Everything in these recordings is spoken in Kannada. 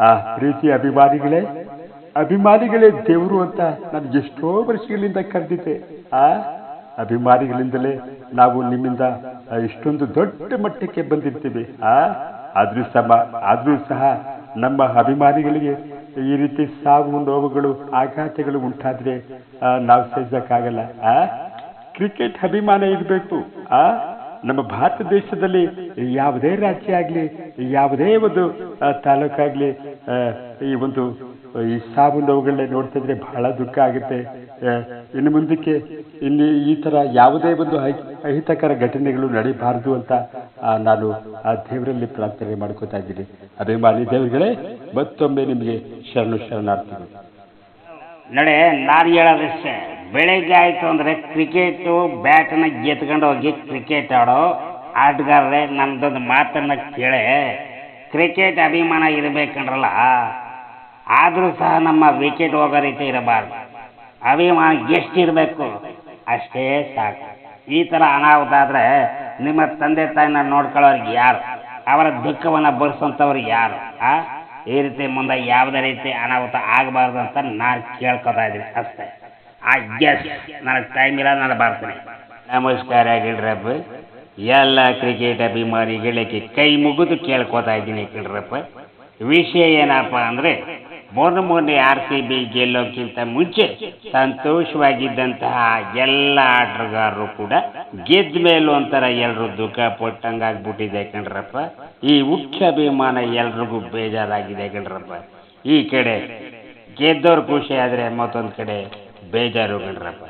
ಆ ಪ್ರೀತಿ ಅಭಿಮಾನಿಗಳೇ ಅಭಿಮಾನಿಗಳೇ ದೇವರು ಅಂತ ನಾನು ಎಷ್ಟೋ ವರ್ಷಗಳಿಂದ ಕರೆದಿದ್ದೆ. ಆ ಅಭಿಮಾನಿಗಳಿಂದಲೇ ನಾವು ನಿಮ್ಮಿಂದ ಇಷ್ಟೊಂದು ದೊಡ್ಡ ಮಟ್ಟಕ್ಕೆ ಬಂದಿರ್ತೀವಿ. ಆ ಆದ್ರೂ ಸಮ, ಆದ್ರೂ ಸಹ ನಮ್ಮ ಅಭಿಮಾನಿಗಳಿಗೆ ಈ ರೀತಿ ಸಾವು ನೋವುಗಳು, ಆಘಾತಗಳು ಉಂಟಾದ್ರೆ ನಾವು ಸಹಿಸಕ್ಕಾಗಲ್ಲ. ಆ, ಕ್ರಿಕೆಟ್ ಅಭಿಮಾನ ಇರಬೇಕು. ಆ ನಮ್ಮ ಭಾರತ ದೇಶದಲ್ಲಿ ಯಾವುದೇ ರಾಜ್ಯ ಆಗಲಿ, ಯಾವುದೇ ಒಂದು ತಾಲೂಕಾಗಲಿ ಈ ಒಂದು, ಈ ಸಾವು ನೋವುಗಳನ್ನ ನೋಡ್ತಿದ್ರೆ ಬಹಳ ದುಃಖ ಆಗುತ್ತೆ. ಇನ್ನು ಮುಂದಕ್ಕೆ ಇಲ್ಲಿ ಈ ಥರ ಯಾವುದೇ ಒಂದು ಅಹಿ, ಅಹಿತಕರ ಘಟನೆಗಳು ನಡೀಬಾರದು ಅಂತ ನಾನು ಆ ದೇವರಲ್ಲಿ ಪ್ರಾರ್ಥನೆ ಮಾಡ್ಕೋತಾ ಇದ್ದೀನಿ. ಅಭಿಮಾನಿ ದೇವರುಗಳೇ, ಮತ್ತೊಮ್ಮೆ ನಿಮಗೆ ಶರಣು ಶರಣಾರ್ಥಿಗಳು. ನಡೆ, ನಾನು ಹೇಳೋದಷ್ಟೇ. ಬೆಳಗ್ಗೆ ಆಯಿತು ಅಂದರೆ ಕ್ರಿಕೆಟು ಬ್ಯಾಟನ್ನ ಗೆತ್ಕೊಂಡು ಹೋಗಿ ಕ್ರಿಕೆಟ್ ಆಡೋ ಆಟಗಾರರೇ ನಮ್ಮದೊಂದು ಮಾತನ್ನು ಕೇಳೆ. ಕ್ರಿಕೆಟ್ ಅಭಿಮಾನ ಇರಬೇಕಂದ್ರಲ್ಲ, ಆದರೂ ಸಹ ನಮ್ಮ ವಿಕೆಟ್ ಹೋಗೋ ರೀತಿ ಇರಬಾರ್ದು. ಅಭಿಮಾನ ಎಷ್ಟಿರಬೇಕು ಅಷ್ಟೇ ಸಾಕು. ಈ ಥರ ಅನಾಹುತ ಆದರೆ ನಿಮ್ಮ ತಂದೆ ತಾಯಿನ ನೋಡ್ಕೊಳ್ಳೋರಿಗೆ ಯಾರು? ಅವರ ದುಃಖವನ್ನು ಭರಿಸೋಂಥವ್ರಿಗೆ ಯಾರು? ಆ? ಈ ರೀತಿ ಮುಂದೆ ಯಾವುದೇ ರೀತಿ ಅನಾಹುತ ಆಗಬಾರ್ದು ಅಂತ ನಾನು ಕೇಳ್ಕೊತಾ ಇದ್ದೀನಿ ಅಷ್ಟೇ. ಎಸ್ ನನಗೆ ಟೈಮ್ ಇಲ್ಲ, ನಾನು ಬರ್ತೀನಿ. ನಮಸ್ಕಾರ ಗಿಡ್ರಪ್ಪ ಎಲ್ಲ ಕ್ರಿಕೆಟ್ ಅಭಿಮಾನಿಗಳಿಗೆ ಕೈ ಮುಗಿದು ಕೇಳ್ಕೊತಾ ಇದ್ದೀನಿ ಗಿಡ್ರಪ್ಪ ವಿಷಯ ಏನಪ್ಪ ಅಂದರೆ, ಮೊನ್ನೆ ಮೊನ್ನೆ ಆರ್ ಸಿ ಬಿ ಗೆಲ್ಲೋಕ್ಕಿಂತ ಮುಂಚೆ ಸಂತೋಷವಾಗಿದ್ದಂತಹ ಎಲ್ಲ ಆಟಗಾರರು ಕೂಡ ಗೆದ್ದ ಮೇಲೆ ಒಂಥರ ಎಲ್ಲರೂ ದುಃಖ ಪಟ್ಟಂಗಾಗ್ಬಿಟ್ಟಿದೆ ಕಣ್ರಪ್ಪ ಈ ಅಭಿಮಾನ ಎಲ್ರಿಗೂ ಬೇಜಾರಾಗಿದೆ ಕಣ್ರಪ್ಪ ಈ ಕಡೆ ಗೆದ್ದವ್ರು ಖುಷಿ ಆದರೆ ಮತ್ತೊಂದು ಕಡೆ ಬೇಜಾರು ಕಣ್ರಪ್ಪ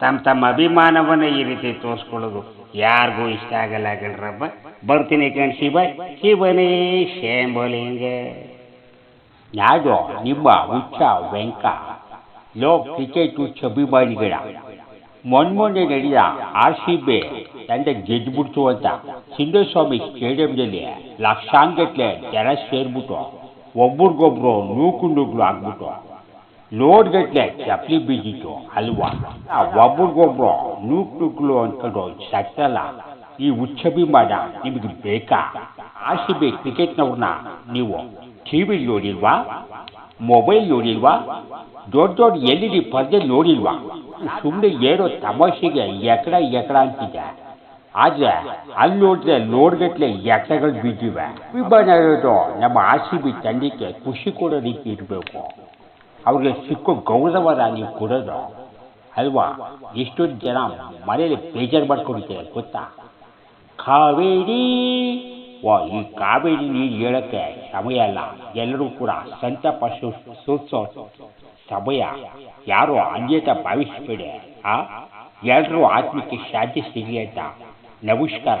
ತಮ್ಮ ತಮ್ಮ ಅಭಿಮಾನವನ್ನು ಈ ರೀತಿ ತೋರಿಸ್ಕೊಳ್ಳೋದು ಯಾರಿಗೂ ಇಷ್ಟ ಆಗಲ್ಲ ಕಣ್ರಪ್ಪ ಬರ್ತೀನಿ ಕಣ್ ಶಿವ. ಶಿವನೇ ಶೇಂಬೋಲಿಂಗೆ. ಯಾರು ನಿಮ್ಮ ಹುಚ್ಚ ವೆಂಕ ಲೋ ಕ್ರಿಕೆಟ್ ಹುಚ್ಚ ಅಭಿಮಾನಿಗಳ. ಮೊನ್ಮೊನ್ನೆ ನಡೆದ ಆರ್ ಸಿ ಬಿ ತಂಡ ಗೆದ್ದುಬಿಡ್ತು ಅಂತ ಸಿಂಧುಸ್ವಾಮಿ ಸ್ಟೇಡಿಯಂನಲ್ಲಿ ಲಕ್ಷಾಂಗಟ್ಲೆ ಜನ ಸೇರ್ಬಿಟ್ಟು ಒಬ್ರಿಗೊಬ್ರು ನೂಕು ನುಗ್ಲು ಆಗ್ಬಿಟ್ಟು ಲೋಡ್ಗಟ್ಲೆ ಚಪ್ಪಲಿ ಬಿದ್ದಿತ್ತು ಅಲ್ವಾ ಒಬ್ರಿಗೊಬ್ರು ನೂಕ್ ನುಗ್ಲು ಅಂದ್ಕೊಂಡು ಸತ್ತಲ್ಲ ಈ ಹುಚ್ಚಭಿಮಾನ ನಿಮಗೆ ಬೇಕಾ ಆರ್ ಸಿ ಬಿ ಕ್ರಿಕೆಟ್ನವ್ರನ್ನ ನೀವು ಟಿ ವಿ ನೋಡಿಲ್ವಾ ಮೊಬೈಲ್ ನೋಡಿಲ್ವಾ ದೊಡ್ಡ ದೊಡ್ಡ ಎಲ್ ಇ ಡಿ ಪರ್ದೆ ನೋಡಿಲ್ವಾ ಸುಮ್ಮನೆ ಏನೋ ತಮಾಷೆಗೆ ಎಕಡ ಎಕಡ ಅಂತಿದೆ ಆದರೆ ಅಲ್ಲಿ ನೋಡಿದ್ರೆ ಲೋಡ್ಗಟ್ಲೆ ಎಕಡಗಳು ಬಿದ್ದಿವೆ ವಿಭಾಗ ನಮ್ಮ ಆರ್ ಸಿ ಬಿ ತಂಡಕ್ಕೆ ಖುಷಿ ಕೊಡೋ ರೀತಿ ಇರಬೇಕು ಅವ್ರಿಗೆ ಸಿಕ್ಕೋ ಗೌರವನ ನೀವು ಕೊಡೋದು. ಅಲ್ವಾ? ಎಷ್ಟೊಂದು ಜನ ಮನೇಲಿ ಬೇಜಾರು ಮಾಡ್ಕೊಂಡಿದ್ದಾರೆ ಗೊತ್ತಾ? ಕಾವೇರಿ? ವಾ ಈ ಕಾವೇರಿ ನೀರು ಹೇಳಕ್ಕೆ ಸಮಯ ಅಲ್ಲ ಎಲ್ಲರೂ ಕೂಡ ಸಂತಾಪ ಸೂಚಿಸೋ ಸಮಯ. ಯಾರು ಅನ್ಯತ ಭಾವಿಸಬೇಡಿ, ಆ? ಎಲ್ಲರೂ ಆತ್ಮಕ್ಕೆ ಶಾಂತಿ ಸಿಗಲಿ ಅಂತ ನಮಸ್ಕಾರ.